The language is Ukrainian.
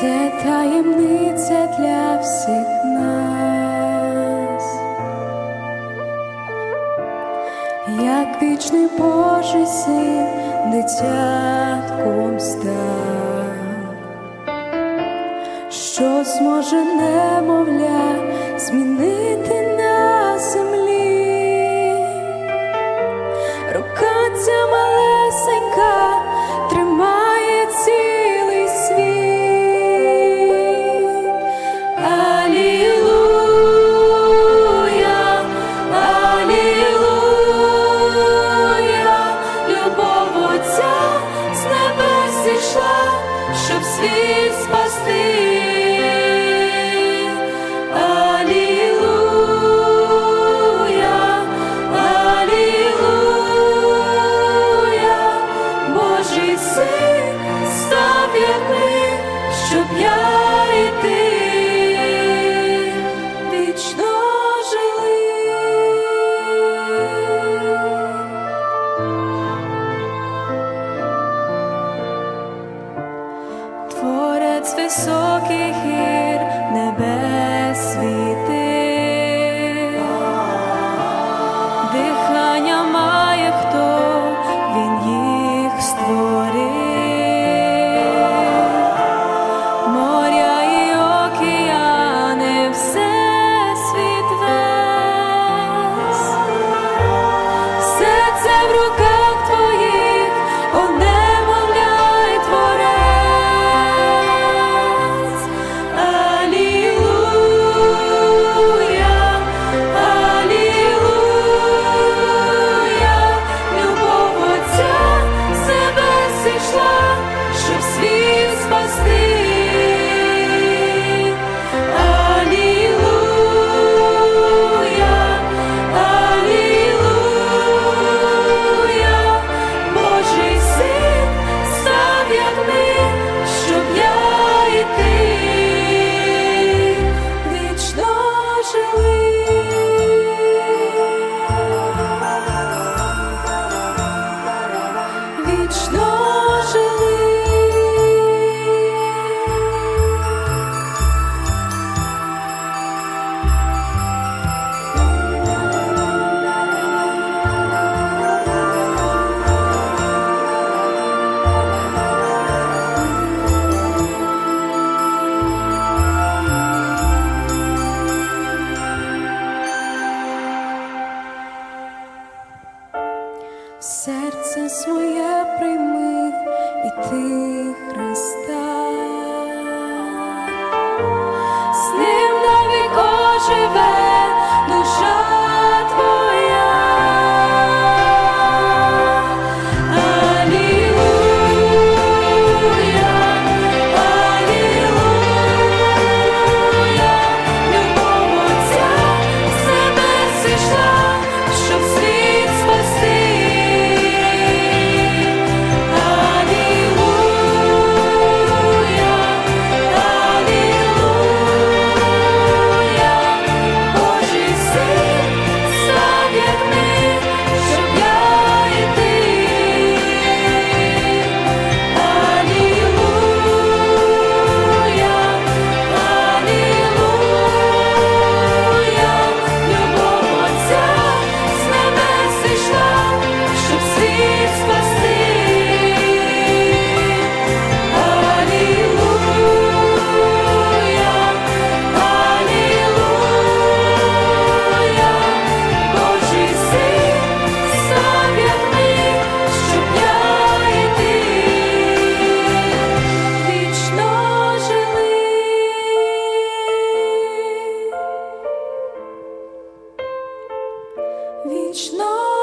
це таємниця для всіх нас, як вічний Божий син дитятком став, що зможе немовля змінити. щоб я і ти вічно жили. Творець високих. прийми і ти Христа. вічно.